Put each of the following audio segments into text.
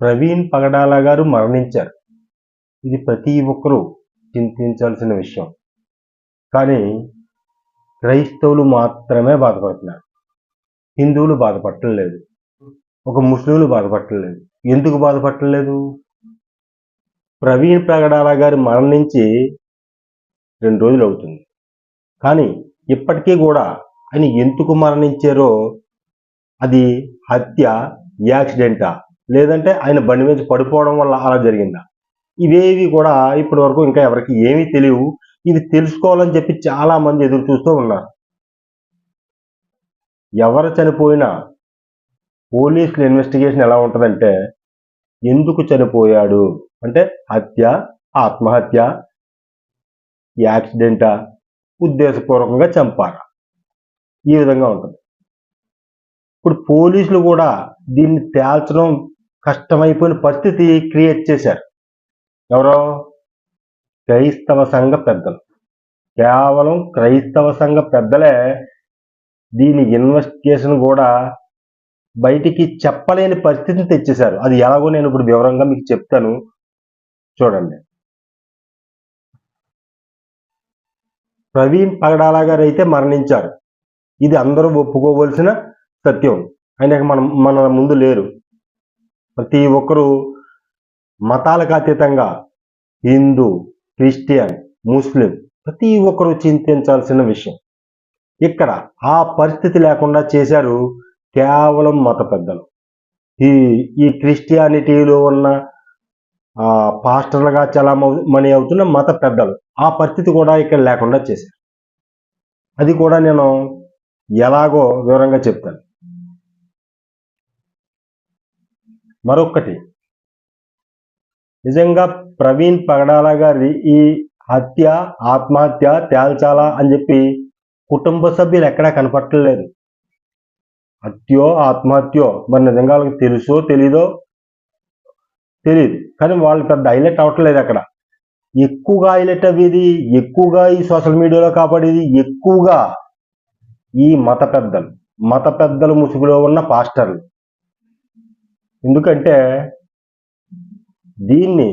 ప్రవీణ్ పగడాల గారు మరణించారు. ఇది ప్రతి ఒక్కరూ చింతించాల్సిన విషయం. కానీ క్రైస్తవులు మాత్రమే బాధపడుతున్నారు. హిందువులు బాధపడటం లేదు ఒక ముస్లింలు బాధపడటం లేదు ఎందుకు బాధపడలేదు ప్రవీణ్ ప్రగడాల గారు మరణించి రెండు రోజులు అవుతుంది. కానీ ఇప్పటికీ కూడా ఆయన ఎందుకు మరణించారో అది హత్య యాక్సిడెంటా? లేదంటే ఆయన బండి మీద పడిపోవడం వల్ల అలా జరిగిందా? ఇవేవి కూడా ఇప్పటి వరకు ఇంకా ఎవరికి ఏమీ తెలియవు. ఇవి తెలుసుకోవాలని చెప్పి చాలా మంది ఎదురు చూస్తూ ఉన్నారు. ఎవరు చనిపోయినా పోలీసుల ఇన్వెస్టిగేషన్ ఎలా ఉంటుందంటే ఎందుకు చనిపోయాడు? అంటే హత్య ఆత్మహత్య యాక్సిడెంటా? ఉద్దేశపూర్వకంగా చంపారా ఈ విధంగా ఉంటుంది. ఇప్పుడు పోలీసులు కూడా దీన్ని తేల్చడం కష్టమైపోయిన పరిస్థితి క్రియేట్ చేశారు. ఎవరో? క్రైస్తవ సంఘ పెద్దలు. కేవలం క్రైస్తవ సంఘ పెద్దలే దీని ఇన్వెస్టిగేషన్ కూడా బయటికి చెప్పలేని పరిస్థితిని తెచ్చేశారు. అది ఎలాగో నేను ఇప్పుడు వివరంగా మీకు చెప్తాను. చూడండి. ప్రవీణ్ పగడాల గారు అయితే మరణించారు. ఇది అందరూ ఒప్పుకోవలసిన సత్యం. ఆయనకు మనం మన ముందు లేరు. ప్రతి ఒక్కరూ మతాలకు అతీతంగా హిందూ క్రిస్టియన్ ముస్లిం ప్రతి ఒక్కరూ చింతించాల్సిన విషయం. ఇక్కడ ఆ పరిస్థితి లేకుండా చేశారు కేవలం మత పెద్దలు. ఈ ఈ క్రిస్టియానిటీలో ఉన్న పాస్టర్లుగా చాలా మనీ అవుతున్న మత పెద్దలు ఆ పరిస్థితి కూడా ఇక్కడ లేకుండా చేశారు. అది కూడా నేను ఎలాగో వివరంగా చెప్తాను. మరొకటి నిజంగా ప్రవీణ్ పగడాల గారి ఈ హత్య ఆత్మహత్య తేల్చాలా అని చెప్పి కుటుంబ సభ్యులు ఎక్కడా కనపట్టలేదు. హత్యో ఆత్మహత్యో మరి నిజంగా వాళ్ళకి తెలుసో తెలీదో తెలియదు కానీ వాళ్ళు పెద్ద హైలైట్ అవ్వట్లేదు అక్కడ. ఎక్కువగా హైలైట్ అవ్వేది ఎక్కువగా ఈ సోషల్ మీడియాలో కాపాడేది ఎక్కువగా ఈ మత పెద్దలు. మత పెద్దలు ముసుగులో ఉన్న పాస్టర్లు. ఎందుకంటే దీన్ని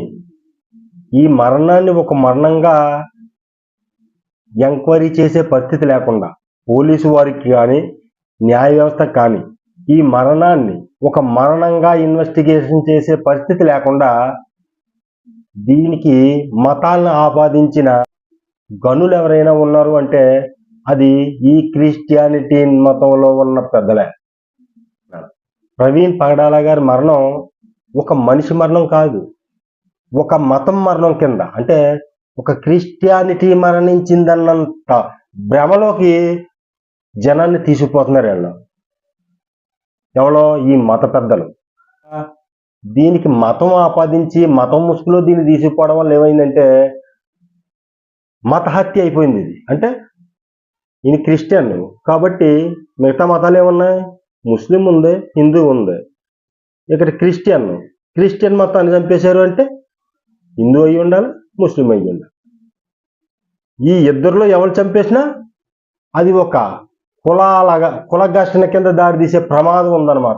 ఈ మరణాన్ని ఒక మరణంగా ఎంక్వైరీ చేసే పరిస్థితి లేకుండా పోలీసు వారికి కానీ న్యాయ వ్యవస్థ కానీ ఈ మరణాన్ని ఒక మరణంగా ఇన్వెస్టిగేషన్ చేసే పరిస్థితి లేకుండా దీనికి మతాలను ఆపాదించిన గనులు ఎవరైనా ఉన్నారు అంటే అది ఈ క్రిస్టియానిటీ మతంలో ఉన్న పెద్దలే. ప్రవీణ్ పగడాల గారి మరణం ఒక మనిషి మరణం కాదు. ఒక మతం మరణం కింద. అంటే ఒక క్రిస్టియానిటీ మరణించిందన్నంత భ్రమలోకి జనాన్ని తీసుకుపోతున్నారు వీళ్ళు. ఎవరో ఈ మత పెద్దలు. దీనికి మతం ఆపాదించి మతం ముసుగులో దీన్ని తీసుకుపోవడం వల్ల ఏమైందంటే మత హత్య అయిపోయింది ఇది. అంటే ఈయన క్రిస్టియన్ కాబట్టి మిగతా మతాలు ఏమున్నాయి? ముస్లిం ఉంది హిందూ ఉంది ఇక్కడ క్రిస్టియన్. క్రిస్టియన్ మతాన్ని చంపేశారు అంటే హిందూ అయి ఉండాలి ముస్లిం అయి ఉండాలి. ఈ ఇద్దరిలో ఎవరు చంపేసినా అది ఒక కులాలగా కుల ఘర్షణ కింద దారి తీసే ప్రమాదం ఉందన్నమాట.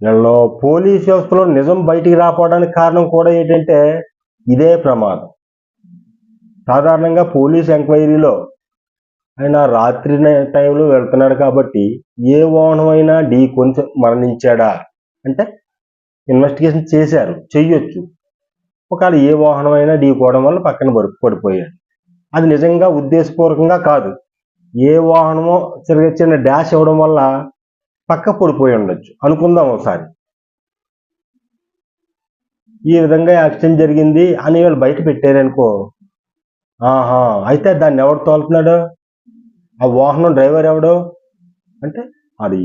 వీళ్ళలో పోలీస్ వ్యవస్థలో నిజం బయటికి రాపోవడానికి కారణం కూడా ఏంటంటే ఇదే ప్రమాదం. సాధారణంగా పోలీస్ ఎంక్వైరీలో ఆయన రాత్రి టైంలో వెళ్తున్నాడు కాబట్టి ఏ వాహనం అయినా ఢీ కొంచెం మరణించాడా అంటే ఇన్వెస్టిగేషన్ చేశారు చెయ్యొచ్చు. ఒకవేళ ఏ వాహనం అయినా ఢీకోవడం వల్ల పక్కన పడి పడిపోయాడు. అది నిజంగా ఉద్దేశపూర్వకంగా కాదు. ఏ వాహనమో చిన్న చిన్న డాష్ ఇవ్వడం వల్ల పక్క పడిపోయి ఉండొచ్చు. అనుకుందాం ఒకసారి. ఈ విధంగా యాక్సిడెంట్ జరిగింది అని వాళ్ళు బయట పెట్టారనుకో ఆహా అయితే దాన్ని ఎవడు తోలుతున్నాడు? ఆ వాహనం డ్రైవర్ ఎవడు? అంటే అది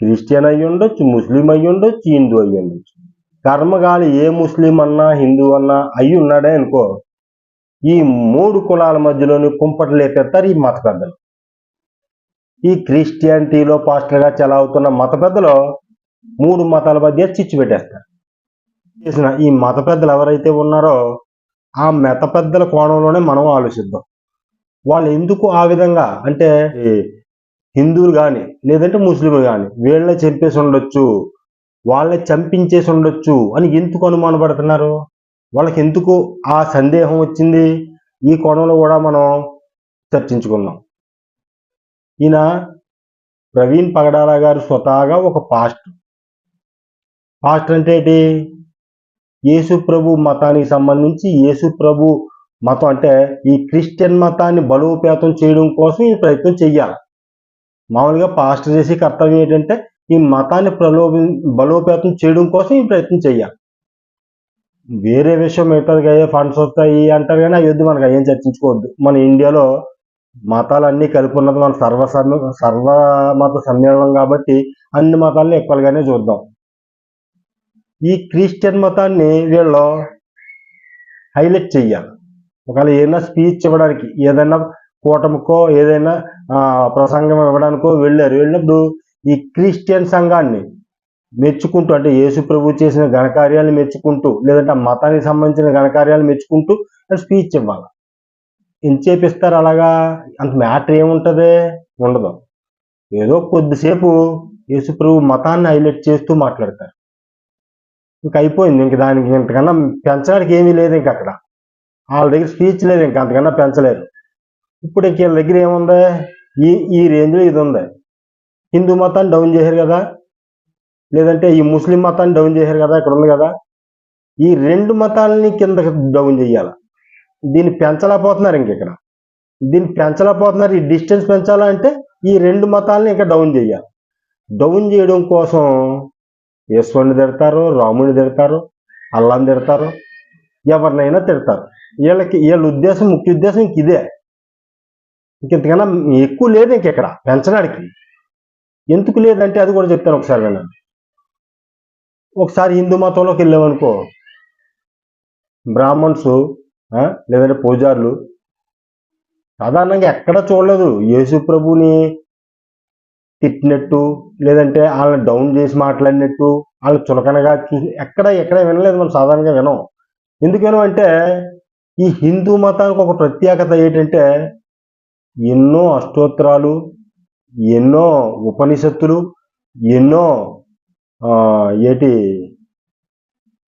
క్రిస్టియన్ అయ్యి ఉండొచ్చు ముస్లిం అయ్యి ఉండొచ్చు హిందూ అయ్యి ఉండొచ్చు కర్మగాలి ఏ ముస్లిం అన్నా హిందూ అన్నా అయ్యి ఉన్నాడే అనుకో ఈ మూడు కులాల మధ్యలోని కుంపట లేపేస్తారు ఈ మత పెద్దలు. ఈ క్రిస్టియానిటీలో పాస్టర్గా చలావుతున్న మత పెద్దలు మూడు మతాల మధ్య చిచ్చు పెట్టేస్తారు. చేసిన ఈ మత పెద్దలు ఎవరైతే ఉన్నారో ఆ మత పెద్దల కోణంలోనే మనం ఆలోచిద్దాం. వాళ్ళు ఎందుకు ఆ విధంగా అంటే హిందువులు కానీ లేదంటే ముస్లింలు కానీ వీళ్ళని చంపేసి ఉండొచ్చు వాళ్ళని చంపించేసి ఉండొచ్చు అని ఎందుకు అనుమానపడుతున్నారు? వాళ్ళకి ఎందుకు ఆ సందేహం వచ్చింది? ఈ కోణంలో కూడా మనం చర్చించుకున్నాం ఈయన ప్రవీణ్ పగడాల గారు స్వతహాగా ఒక పాస్టర్. పాస్టర్ అంటే ఏంటి? యేసు ప్రభు మతానికి సంబంధించి యేసు ప్రభు మతం అంటే ఈ క్రిస్టియన్ మతాన్ని బలోపేతం చేయడం కోసం ఈ ప్రయత్నం చెయ్యాలి. మామూలుగా పాస్టర్ చేసే కర్తవ్యం ఏంటంటే ఈ మతాన్ని ప్రలోభి బలోపేతం చేయడం కోసం ఈ ప్రయత్నం చెయ్యాలి. వేరే విషయం మిగతాది అయ్యే ఫండ్స్ వస్తాయి అంటారు కానీ అవి మనకు అయ్యేం చర్చించుకోవద్దు. మన ఇండియాలో మతాలన్నీ కలిపి ఉన్నది మన సర్వ సర్వ మత సమ్మేళనం కాబట్టి అన్ని మతాలను ఎక్కువగానే చూద్దాం. ఈ క్రిస్టియన్ మతాన్ని వీళ్ళు హైలైట్ చెయ్యాలి. ఒకవేళ ఏదైనా స్పీచ్ ఇవ్వడానికి ఏదైనా కూటమికో ఏదైనా ప్రసంగం ఇవ్వడానికో వెళ్ళారు. వెళ్ళినప్పుడు ఈ క్రిస్టియన్ సంఘాన్ని మెచ్చుకుంటూ అంటే యేసు ప్రభు చేసిన ఘనకార్యాలను మెచ్చుకుంటూ లేదంటే ఆ మతానికి సంబంధించిన ఘనకార్యాలు మెచ్చుకుంటూ స్పీచ్ ఇవ్వాలి. ఎంచేపిస్తారు అలాగా? అంత మ్యాటర్ ఏముంటుంది? ఉండదు. ఏదో కొద్దిసేపు యేసు ప్రభు మతాన్ని హైలైట్ చేస్తూ మాట్లాడతారు. ఇంక అయిపోయింది. ఇంక దానికి ఇంతకన్నా పెంచడానికి ఏమీ లేదు ఇంక అక్కడ. వాళ్ళ దగ్గర స్పీచ్ లేదు ఇంకా అంతకన్నా పెంచలేరు ఇప్పుడు ఇంక వీళ్ళ దగ్గర ఏముంది? ఈ ఈ రేంజ్లో ఇది ఉంది. హిందూ మతాన్ని డౌన్ చేశారు కదా? లేదంటే ఈ ముస్లిం మతాన్ని డౌన్ చేశారు కదా? ఇక్కడ ఉంది కదా? ఈ రెండు మతాలని కిందకి డౌన్ చేయాలి. దీన్ని పెంచలేకపోతున్నారు ఇంక ఇక్కడ. దీన్ని పెంచలేకపోతున్నారు. ఈ డిస్టెన్స్ పెంచాలంటే ఈ రెండు మతాలని ఇంకా డౌన్ చేయాలి. డౌన్ చేయడం కోసం ఈశ్వరుని తిడతారు రాముని తిడతారు అల్లాన్ని తిడతారు ఎవరినైనా తిడతారు. వీళ్ళకి వీళ్ళ ఉద్దేశం ముఖ్య ఉద్దేశం ఇంక ఇదే. ఇంకెంతకన్నా ఎక్కువ లేదు ఇంక ఇక్కడ పెంచడానికి. ఎందుకు లేదంటే అది కూడా చెప్తాను ఒకసారి వినండి. ఒకసారి హిందూ మతంలోకి వెళ్ళామనుకో బ్రాహ్మణ్స్ లేదంటే పూజారులు సాధారణంగా ఎక్కడ చూడలేదు. యేసు ప్రభుని తిట్టినట్టు లేదంటే వాళ్ళని డౌన్ చేసి మాట్లాడినట్టు వాళ్ళు చులకనగా చూసి ఎక్కడ ఎక్కడ వినలేదు మనం సాధారణంగా వినం. ఎందుకు వినం అంటే ఈ హిందూ మతానికి ఒక ప్రత్యేకత ఏంటంటే ఎన్నో అష్టోత్తరాలు ఎన్నో ఉపనిషత్తులు ఎన్నో ఏటి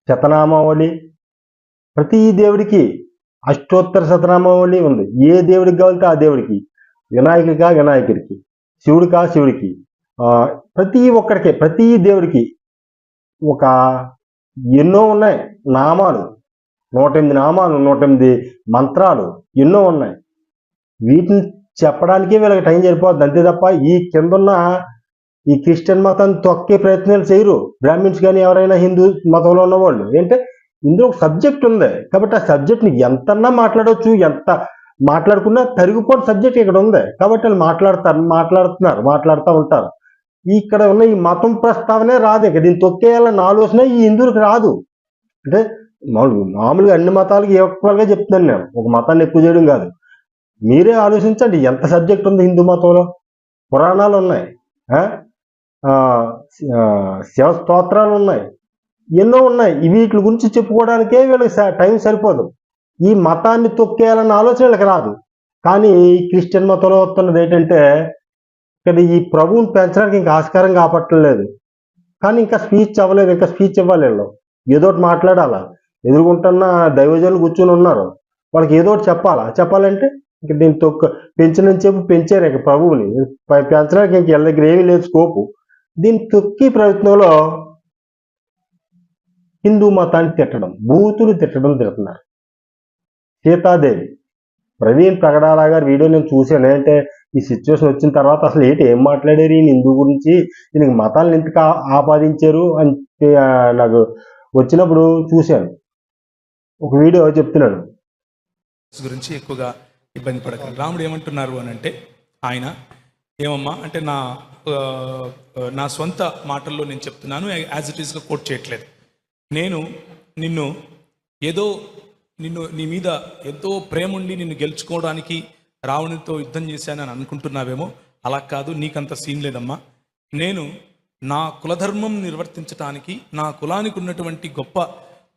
శతనామావళి. ప్రతి దేవుడికి అష్టోత్తర శతనామావళి ఉంది. ఏ దేవుడికి కావాలంటే ఆ దేవుడికి వినాయకుడికా వినాయకుడికి శివుడికా శివుడికి ప్రతి ఒక్కడికి ప్రతి దేవుడికి ఒక ఎన్నో ఉన్నాయి నామాలు. నూట ఎనిమిది నామాలు నూట ఎనిమిది మంత్రాలు ఎన్నో ఉన్నాయి. వీటిని చెప్పడానికే వీళ్ళకి టైం సరిపోద్ది. అంతే తప్ప ఈ కిందున్న ఈ క్రిస్టియన్ మతాన్ని తొక్కే ప్రయత్నాలు చేయరు. బ్రాహ్మిన్స్ కానీ ఎవరైనా హిందూ మతంలో ఉన్న వాళ్ళు ఏంటంటే ఇందులో ఒక సబ్జెక్ట్ ఉంది. కాబట్టి ఆ సబ్జెక్ట్ని ఎంతన్నా మాట్లాడవచ్చు ఎంత మాట్లాడుకున్నా తరిగిపోని సబ్జెక్ట్ ఇక్కడ ఉంది. కాబట్టి వాళ్ళు మాట్లాడతారు మాట్లాడుతున్నారు మాట్లాడుతూ ఉంటారు. ఇక్కడ ఉన్న ఈ మతం ప్రస్తావనే రాదు. ఇక దీన్ని తొక్కేయాలన్న ఆలోచన ఈ హిందువులకు రాదు. అంటే మామూలు మామూలుగా అన్ని మతాలకి ఈక్వల్గా చెప్తున్నాను నేను. ఒక మతాన్ని ఎక్కువ చేయడం కాదు. మీరే ఆలోచించండి ఎంత సబ్జెక్ట్ ఉంది హిందూ మతంలో? పురాణాలు ఉన్నాయి. శివ స్తోత్రాలు ఉన్నాయి. ఎన్నో ఉన్నాయి. వీటి గురించి చెప్పుకోవడానికే వీళ్ళకి టైం సరిపోదు. ఈ మతాన్ని తొక్కేయాలన్న ఆలోచన వీళ్ళకి రాదు. కానీ క్రిస్టియన్ మతంలో వస్తున్నది ఏంటంటే ఇక్కడ ఈ ప్రభువుని పెంచడానికి ఇంకా ఆస్కారం కాపట్టలేదు కానీ ఇంకా స్పీచ్ అవ్వలేదు ఇంకా స్పీచ్ ఇవ్వాలి వీళ్ళు. ఏదో ఒకటి మాట్లాడాలా? ఎదుర్కొంటున్న దైవజనులు కూర్చొని ఉన్నారు. వాళ్ళకి ఏదో ఒకటి చెప్పాలా? చెప్పాలంటే ఇంక దీన్ని తొక్క పెంచినని చెప్పి పెంచారు ఇక ప్రభువుని. పెంచడానికి ఇంక వీళ్ళ దగ్గర ఏమీ లేదు స్కోపు. దీన్ని తొక్కి ప్రయత్నంలో హిందూ మతాన్ని తిట్టడం బూతులు తిట్టడం తిడుతున్నారు. సీతాదేవి. ప్రవీణ్ ప్రగడాల గారి వీడియో నేను చూశాను. ఏంటంటే ఈ సిచ్యువేషన్ వచ్చిన తర్వాత అసలు ఏంటి? ఏం మాట్లాడారు? ఈయన హిందూ గురించి ఈయనకి మతాలను ఎందుకు ఆపాదించారు? అని నాకు వచ్చినప్పుడు చూశాను. ఒక వీడియో చెప్తున్నాను గురించి ఎక్కువగా ఇబ్బంది పడకండి. రాముడు ఏమంటున్నారు అని అంటే ఆయన ఏమమ్మా అంటే నా నా సొంత మాటల్లో నేను చెప్తున్నాను యాజ్ ఇట్ ఈస్గా కోట్ చేయట్లేదు. నేను నిన్ను ఏదో నిన్ను నీ మీద ఎంతో ప్రేమ ఉండి నిన్ను గెలుచుకోవడానికి రావణితో యుద్ధం చేశానని అనుకుంటున్నావేమో అలా కాదు నీకంత సీన్ లేదమ్మా. నేను నా కులధర్మం నిర్వర్తించటానికి నా కులానికి ఉన్నటువంటి గొప్ప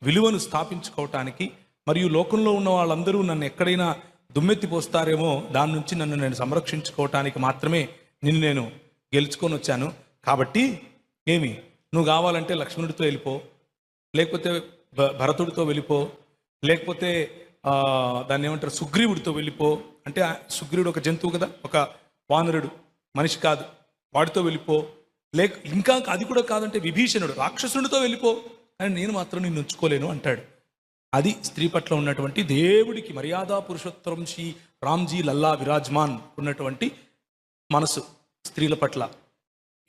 విలువను స్థాపించుకోవటానికి మరియు లోకంలో ఉన్న వాళ్ళందరూ నన్ను ఎక్కడైనా దుమ్మెత్తి పోస్తారేమో దాని నుంచి నన్ను నేను సంరక్షించుకోవటానికి మాత్రమే నిన్ను నేను గెలుచుకొని వచ్చాను. కాబట్టి ఏమి? నువ్వు కావాలంటే లక్ష్మణుడితో వెళ్ళిపో లేకపోతే భ- భరతుడితో వెళ్ళిపో లేకపోతే దాన్ని ఏమంటారు సుగ్రీవుడితో వెళ్ళిపో. అంటే సుగ్రీవుడు ఒక జంతువు కదా ఒక వానరుడు మనిషి కాదు. వాడితో వెళ్ళిపో. లేక ఇంకా అది కూడా కాదంటే విభీషణుడు రాక్షసుడితో వెళ్ళిపో. కానీ నేను మాత్రం నిన్ను ఉంచుకోలేను అంటాడు. అది స్త్రీ పట్ల ఉన్నటువంటి దేవుడికి మర్యాద పురుషోత్తరం శ్రీ రామ్జీ లల్లా విరాజ్మాన్ ఉన్నటువంటి మనసు స్త్రీల పట్ల.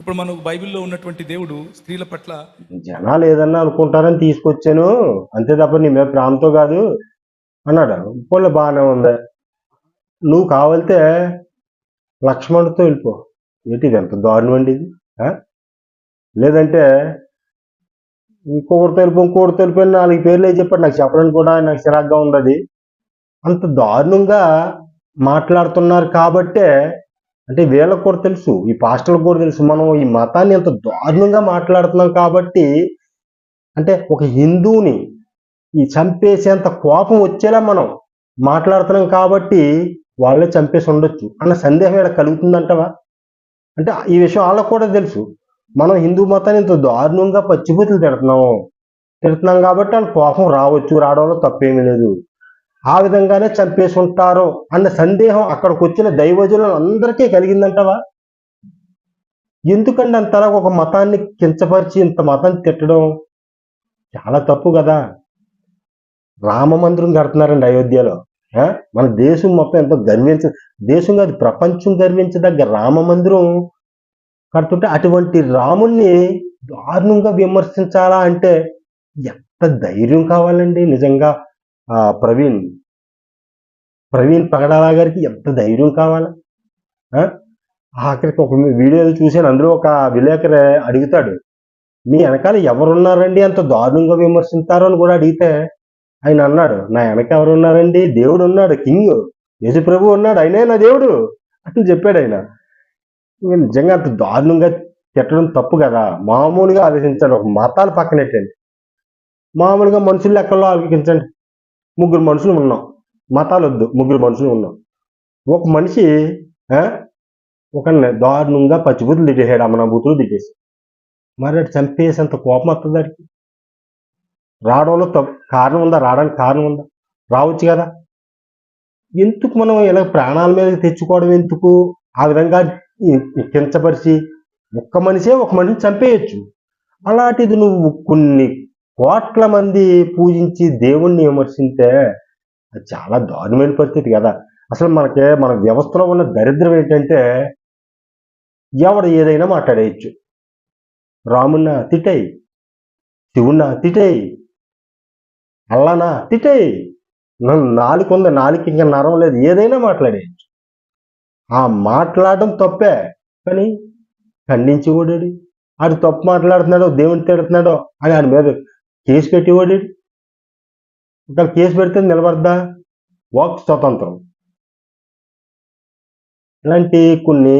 ఇప్పుడు మనకు బైబిల్లో ఉన్నటువంటి దేవుడు స్త్రీల పట్ల జనాలు ఏదన్నా అనుకుంటారని తీసుకొచ్చాను. అంతే తప్ప నీ మీద ప్రాంతం కాదు అన్నాడు. పోలే బాగానే ఉంది. నువ్వు కావాలితే లక్ష్మణుడితో వెళ్ళిపో. ఏంటి ఇది ఎంత దారుణం అండి ఇది? లేదంటే లేదంటే తెలుపు వెళ్ళిపో తెలుపు నాలుగు పేర్లు వేసి చెప్పాడు? నాకు చెప్పడానికి కూడా నాకు చిరాగ్గా ఉండదు. అంత దారుణంగా మాట్లాడుతున్నారు కాబట్టే అంటే వీళ్ళకి కూడా తెలుసు ఈ పాస్టర్లకు కూడా తెలుసు మనం ఈ మతాన్ని ఎంత దారుణంగా మాట్లాడుతున్నాం కాబట్టి అంటే ఒక హిందువుని ఈ చంపేసేంత కోపం వచ్చేలా మనం మాట్లాడుతున్నాం కాబట్టి వాళ్ళే చంపేసి ఉండొచ్చు అన్న సందేహం ఇక్కడ కలుగుతుందంటవా? అంటే ఈ విషయం వాళ్ళకు కూడా తెలుసు. మనం హిందూ మతాన్ని ఇంత దారుణంగా పచ్చిబూతులు తిడుతున్నాం తిడుతున్నాం కాబట్టి వాళ్ళ కోపం రావచ్చు రావడంలో తప్పేమీ లేదు. ఆ విధంగానే చంపేసి ఉంటారు అన్న సందేహం అక్కడికి వచ్చిన దైవజనులు అందరికీ కలిగిందంటవా? ఎందుకంటే అంతలా ఒక మతాన్ని కించపరిచి ఇంత మతాన్ని తిట్టడం? చాలా తప్పు కదా. రామ మందిరం కడుతున్నారండి అయోధ్యలో. మన దేశం మొత్తం ఎంతో గర్వించ దేశం కాదు ప్రపంచం గర్వించదగ్గ రామ మందిరం కడుతుంటే అటువంటి రాముణ్ణి దారుణంగా విమర్శించాలా అంటే ఎంత ధైర్యం కావాలండి? నిజంగా ఆ ప్రవీణ్ ప్రవీణ్ పగడాల గారికి ఎంత ధైర్యం కావాలా? ఆఖరికి ఒక వీడియో చూశాను. అందులో ఒక విలేకరు అడుగుతాడు మీ వెనకాల ఎవరున్నారండి? అంత దారుణంగా విమర్శించారు అని కూడా అడిగితే ఆయన అన్నాడు నా వెనక ఎవరున్నారండి? దేవుడు ఉన్నాడు కింగ్ యజు ప్రభు ఉన్నాడు ఆయనే నా దేవుడు అని చెప్పాడు ఆయన. నిజంగా అంత దారుణంగా తిట్టడం తప్పు కదా? మామూలుగా ఆలోచించండి ఒక మతాలు పక్కనెట్టండి మామూలుగా మనుషుల లెక్కల్లో ఆలోచించండి. ముగ్గురు మనుషులు ఉన్నాం. మతాలు వద్దు. ముగ్గురు మనుషులు ఉన్నాం. ఒక మనిషి ఒక దారుణంగా పచ్చిబూతులు తిట్టేసాడు అమ్మన బూతులు తిట్టేసి మరి అటు చంపేసేంత కోపం వస్తుంది దానికి రావడంలో తప్పు. కారణం ఉందా? రావడానికి కారణం ఉందా? రావచ్చు కదా. ఎందుకు మనం ఇలా ప్రాణాల మీద తెచ్చుకోవడం ఎందుకు? ఆ విధంగా కించపరిచి ఒక్క మనిషే ఒక మనిషిని చంపేయచ్చు. అలాంటిది నువ్వు కొన్ని కోట్ల మంది పూజించి దేవుణ్ణి విమర్శించే అది చాలా దారుణమైన పరిస్థితి కదా. అసలు మనకి మన వ్యవస్థలో ఉన్న దరిద్రం ఏంటంటే ఎవడు ఏదైనా మాట్లాడేయచ్చు. రామున్న తిట్టేయి శివున్న తిట్టేయి అల్లానా తిట్టేయి నాలుగు ఉంది నాలుగు ఇంకా నరం లేదు ఏదైనా మాట్లాడేయచ్చు. ఆ మాట్లాడడం తప్పే. కానీ ఖండించి ఓడాడు. ఆడు తప్పు మాట్లాడుతున్నాడో దేవుని తిడుతున్నాడో అని ఆడి మీద కేసు పెట్టి ఓడాడు. ఒకవేళ కేసు పెడితే నిలబడదా? వాక్ స్వతంత్రం. ఇలాంటి కొన్ని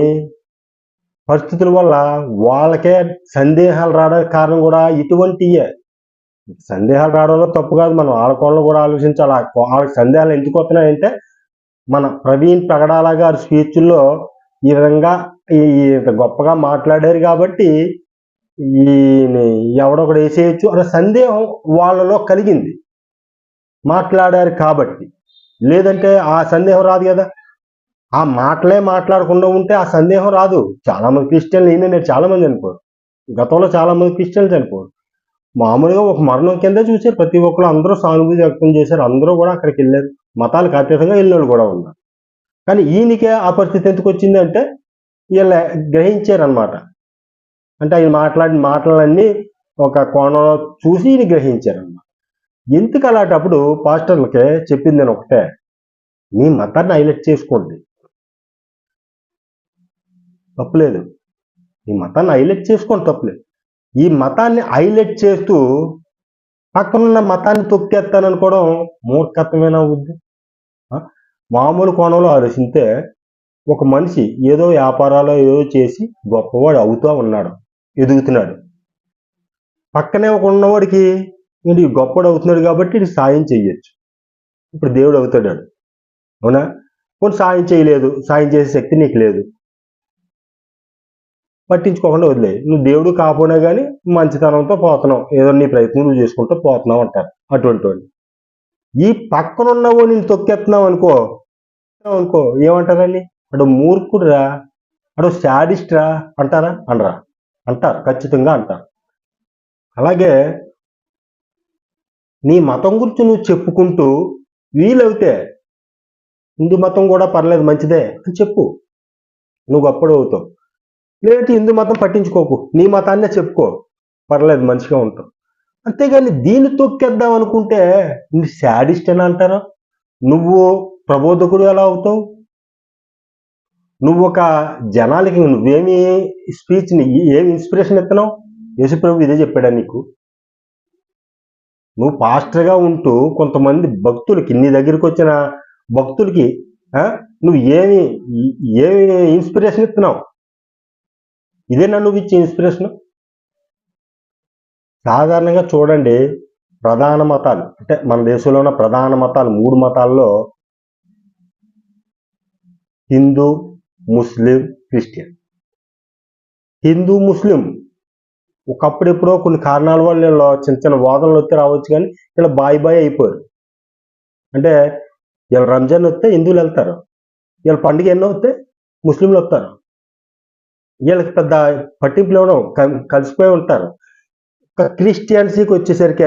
పరిస్థితుల వల్ల వాళ్ళకే సందేహాలు రావడానికి కారణం కూడా ఇటువంటియే సందేహాలు రావడంలో తప్పు కాదు. మనం ఆడకోళ్ళు కూడా ఆలోచించాలి. వాళ్ళకి సందేహాలు ఎందుకు వస్తున్నాయంటే మన ప్రవీణ్ పగడాల గారి స్పీచ్లో ఈ విధంగా ఈ గొప్పగా మాట్లాడారు కాబట్టి ఈయన ఎవడొకడు వేసేయచ్చు అనే సందేహం వాళ్ళలో కలిగింది. మాట్లాడారు కాబట్టి. లేదంటే ఆ సందేహం రాదు కదా. ఆ మాటలే మాట్లాడకుండా ఉంటే ఆ సందేహం రాదు. చాలా మంది క్రిస్టియన్లు ఈయన నేను చాలామంది చనిపోరు గతంలో చాలామంది క్రిస్టియన్లు చనిపోరు మామూలుగా ఒక మరణం కింద చూశారు. ప్రతి ఒక్కరు అందరూ సానుభూతి వ్యక్తం చేశారు. అందరూ కూడా అక్కడికి వెళ్ళారు. మతాలకు అతీతంగా వెళ్ళిన వాళ్ళు కూడా ఉన్నారు. కానీ ఈయనకే ఆ పరిస్థితి ఎందుకు వచ్చింది అంటే వీళ్ళు గ్రహించారనమాట అంటే ఆయన మాట్లాడిన మాటలన్నీ ఒక కోణంలో చూసి ఈయన గ్రహించారనమాట ఎందుకు అలాంటప్పుడు పాస్టర్లకే చెప్పింది నేను ఒకటే మీ మతాన్ని హైలైట్ చేసుకోండి. తప్పులేదు. ఈ మతాన్ని హైలైట్ చేసుకోండి తప్పులేదు. ఈ మతాన్ని హైలైట్ చేస్తూ పక్కనున్న మతాన్ని తొక్కేస్తాననుకోవడం మూర్ఖత్వమైన ఉంది మామూలు కోణంలో ఆలోచిస్తే ఒక మనిషి ఏదో వ్యాపారాలు ఏదో చేసి గొప్పవాడు అవుతూ ఉన్నాడు ఎదుగుతున్నాడు. పక్కనే ఒక ఉన్నవాడికి ఏంటి గొప్పవాడు అవుతున్నాడు కాబట్టి ఇది సాయం చేయొచ్చు. ఇప్పుడు దేవుడు అవుతాడు అవునా? కొన్ని సాయం చేయలేదు సాయం చేసే శక్తి నీకు లేదు. పట్టించుకోకుండా వదిలే. నువ్వు దేవుడు కాపోయినా కానీ మంచితనంతో పోతున్నావు. ఏదో నీ ప్రయత్నం నువ్వు చేసుకుంటూ పోతున్నావు అంటారు అటువంటి వాడిని ఈ పక్కన ఉన్నవో నేను తొక్కేస్తున్నావు అనుకో అనుకో ఏమంటారండి అడు మూర్ఖుడురా అటు శాడిస్ట్ రా అంటారా? అనరా. అంటారు ఖచ్చితంగా అంటారు. అలాగే నీ మతం గురించి నువ్వు చెప్పుకుంటూ వీలవుతే హిందూ మతం కూడా పర్లేదు మంచిదే అని చెప్పు. నువ్వు గొప్పడు అవుతావు. లేదంటే హిందూ మతం పట్టించుకోకు. నీ మతాన్నే చెప్పుకో. పర్లేదు మంచిగా ఉంటావు. అంతేగాని దీన్ని తొక్కేద్దాం అనుకుంటే శాడిస్ట్ అని అంటారా? నువ్వు ప్రబోధకుడు ఎలా అవుతావు? నువ్వు ఒక జనాలకి నువ్వేమి స్పీచ్ ఏమి ఇన్స్పిరేషన్ ఇస్తున్నావు? యేసుప్రభు ఇదే చెప్పాడా నీకు? నువ్వు పాస్టర్గా ఉంటూ కొంతమంది భక్తులకి నీ దగ్గరికి వచ్చిన భక్తులకి ఆ, నువ్వు ఏమి ఏమి ఇన్స్పిరేషన్ ఇస్తున్నావు? ఇదేనా నువ్వు ఇచ్చే ఇన్స్పిరేషన్? సాధారణంగా చూడండి ప్రధాన మతాలు. అంటే మన దేశంలో ఉన్న ప్రధాన మతాలు మూడు మతాల్లో Hindu Muslim Christian. Hindu Muslim ఒకప్పుడు ఎప్పుడో కొన్ని కారణాల వల్ల వీళ్ళు చిన్న చిన్న వాదనలు వస్తే రావచ్చు కానీ ఇలా బాయ్ బాయ్ అయిపోయారు. అంటే వీళ్ళు రంజాన్ వస్తే హిందువులు వెళ్తారు. వీళ్ళ పండుగ ఎన్నో వస్తే ముస్లింలు వస్తారు. వీళ్ళకి పెద్ద పట్టింపులు ఇవ్వడం కలిసిపోయి ఉంటారు. ఒక క్రిస్టియన్సీకి వచ్చేసరికి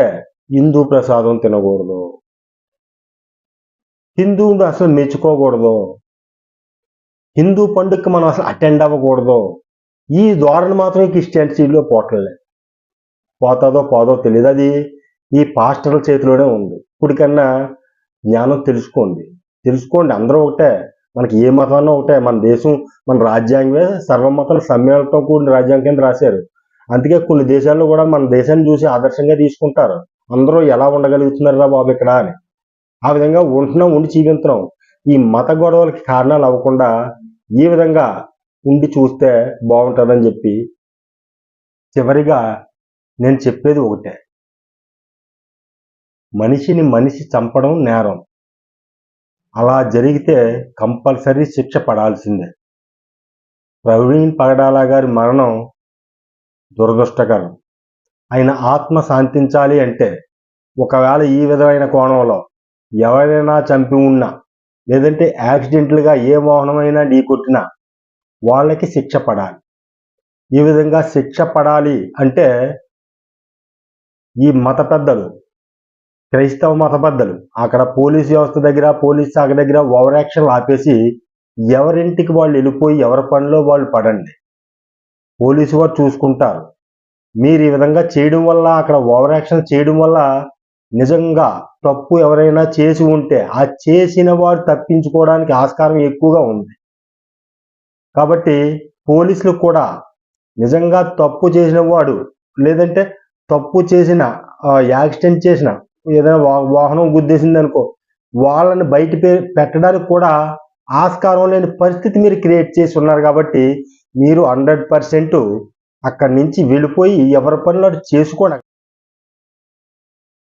హిందూ ప్రసాదం తినకూడదు. హిందువుని అసలు మెచ్చుకోకూడదు. హిందూ పండుగకి మనం అసలు అటెండ్ అవ్వకూడదు. ఈ ధోరణి మాత్రమే క్రిస్టియానిటీలో పోట్లే పోతాదో పోదో తెలియదు అది ఈ పాస్టర్ల చేతిలోనే ఉంది. ఇప్పటికన్నా జ్ఞానం తెలుసుకోండి. తెలుసుకోండి. అందరూ ఒకటే. మనకి ఏ మతాన్నో ఒకటే. మన దేశం మన రాజ్యాంగమే సర్వమతాల సమ్మేళనతో కూడిన రాజ్యాంగం కింద రాశారు. అందుకే కొన్ని దేశాల్లో కూడా మన దేశాన్ని చూసి ఆదర్శంగా తీసుకుంటారు. అందరూ ఎలా ఉండగలుగుతున్నారు రా బాబు ఇక్కడ అని. ఆ విధంగా ఉంటున్నాం ఉండి జీవిస్తున్నాం ఈ మత గొడవలకి కారణాలు అవ్వకుండా ఈ విధంగా ఉండి చూస్తే బాగుంటుందని చెప్పి చివరిగా నేను చెప్పేది ఒకటే. మనిషిని మనిషి చంపడం నేరం. అలా జరిగితే కంపల్సరీ శిక్ష పడాల్సిందే. ప్రవీణ్ పగడాల గారి మరణం దురదృష్టకరం. ఆయన ఆత్మ శాంతించాలి అంటే ఒకవేళ ఈ విధమైన కోణంలో ఎవరైనా చంపి ఉన్నా లేదంటే యాక్సిడెంట్లుగా ఏ వాహనమైనా ఢీకొట్టినా వాళ్ళకి శిక్ష పడాలి. ఈ విధంగా శిక్ష పడాలి అంటే ఈ మత పెద్దలు క్రైస్తవ మత పెద్దలు అక్కడ పోలీస్ వ్యవస్థ దగ్గర పోలీస్ శాఖ దగ్గర ఓవర్ యాక్షన్ ఆపేసి ఎవరింటికి వాళ్ళు వెళ్ళిపోయి ఎవరి పనిలో వాళ్ళు పడండి. పోలీసు వారు చూసుకుంటారు. మీరు ఈ విధంగా చేయడం వల్ల అక్కడ ఓవర్ యాక్షన్ చేయడం వల్ల నిజంగా తప్పు ఎవరైనా చేసి ఉంటే ఆ చేసిన వాడు తప్పించుకోవడానికి ఆస్కారం ఎక్కువగా ఉంది. కాబట్టి పోలీసులు కూడా నిజంగా తప్పు చేసిన వాడు లేదంటే తప్పు చేసిన యాక్సిడెంట్ చేసిన ఏదైనా వా- వాహనం గుద్దేసింది అనుకో వాళ్ళని బయట పెట్టడానికి కూడా ఆస్కారం లేని పరిస్థితి మీరు క్రియేట్ చేసి ఉన్నారు కాబట్టి మీరు హండ్రెడ్ పర్సెంట్ అక్కడి నుంచి వెళ్ళిపోయి ఎవరి పనులు అటు చేసుకోండి